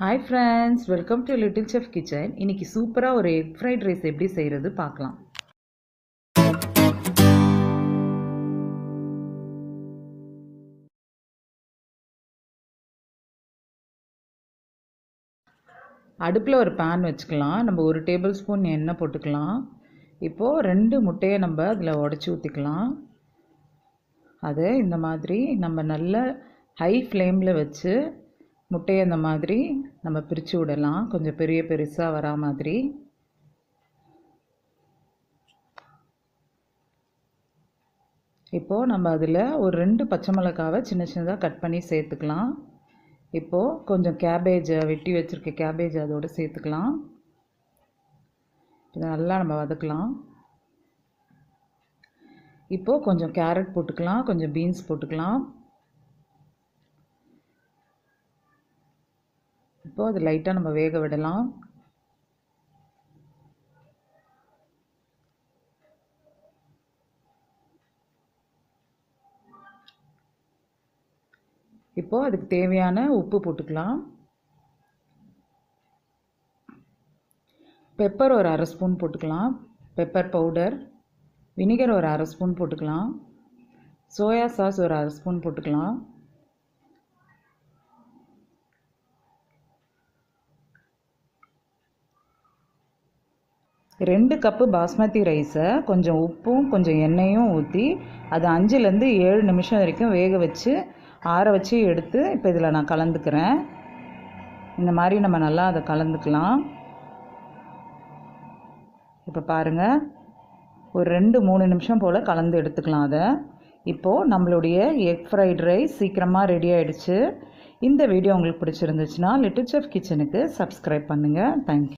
Hi friends welcome to little chef kitchen இன்னைக்கு சூப்பராக ஒரு எக் ஃப்ரைட் ரைஸ் எப்படி செய்கிறது பார்க்கலாம். அடுப்பில் ஒரு பேன் வச்சுக்கலாம். நம்ம ஒரு டேபிள் ஸ்பூன் எண்ணெய் போட்டுக்கலாம். இப்போது ரெண்டு முட்டையை நம்ம அதில் உடச்சி ஊற்றிக்கலாம் அது இந்த மாதிரி நம்ம நல்ல ஹை ஃப்ளேமில் வச்சு முட்டையை இந்த மாதிரி நம்ம பிரித்து விடலாம். கொஞ்சம் பெரிய பெருசாக வரா மாதிரி. இப்போது நம்ம அதில் ஒரு ரெண்டு பச்சை மிளகாவை சின்ன சின்னதாக கட் பண்ணி சேர்த்துக்கலாம். இப்போது கொஞ்சம் கேபேஜை வெட்டி வச்சுருக்க கேபேஜ் அதோடு சேர்த்துக்கலாம். இதை நல்லா நம்ம வதக்கலாம். இப்போது கொஞ்சம் கேரட் போட்டுக்கலாம் கொஞ்சம் பீன்ஸ் போட்டுக்கலாம். இப்போது அது லைட்டாக நம்ம வேக விடலாம். இப்போது அதுக்கு தேவையான உப்பு போட்டுக்கலாம். பெப்பர் ஒரு அரை ஸ்பூன் போட்டுக்கலாம். பெப்பர் பவுடர் வினிகர் ஒரு அரை ஸ்பூன் போட்டுக்கலாம். சோயா சாஸ் ஒரு அரை ஸ்பூன் போட்டுக்கலாம். ரெண்டு கப்பு பாஸ்மதி ரைஸை கொஞ்சம் உப்பும் கொஞ்சம் எண்ணெயும் ஊற்றி அது அஞ்சுலேருந்து ஏழு நிமிஷம் வரைக்கும் வேக வச்சு ஆற வச்சு எடுத்து இப்போ இதில் நான் கலந்துக்கிறேன். இந்த மாதிரி நம்ம நல்லா அதை கலந்துக்கலாம். இப்போ பாருங்கள் ஒரு ரெண்டு மூணு நிமிஷம் போல் கலந்து எடுத்துக்கலாம் அதை. இப்போது நம்மளுடைய எக் ஃப்ரைட் ரைஸ் சீக்கிரமாக ரெடி ஆகிடுச்சு இந்த வீடியோ உங்களுக்கு பிடிச்சிருந்துச்சுன்னா லிட்டில் செஃப் கிச்சனுக்கு சப்ஸ்கிரைப் பண்ணுங்கள் தேங்க்யூ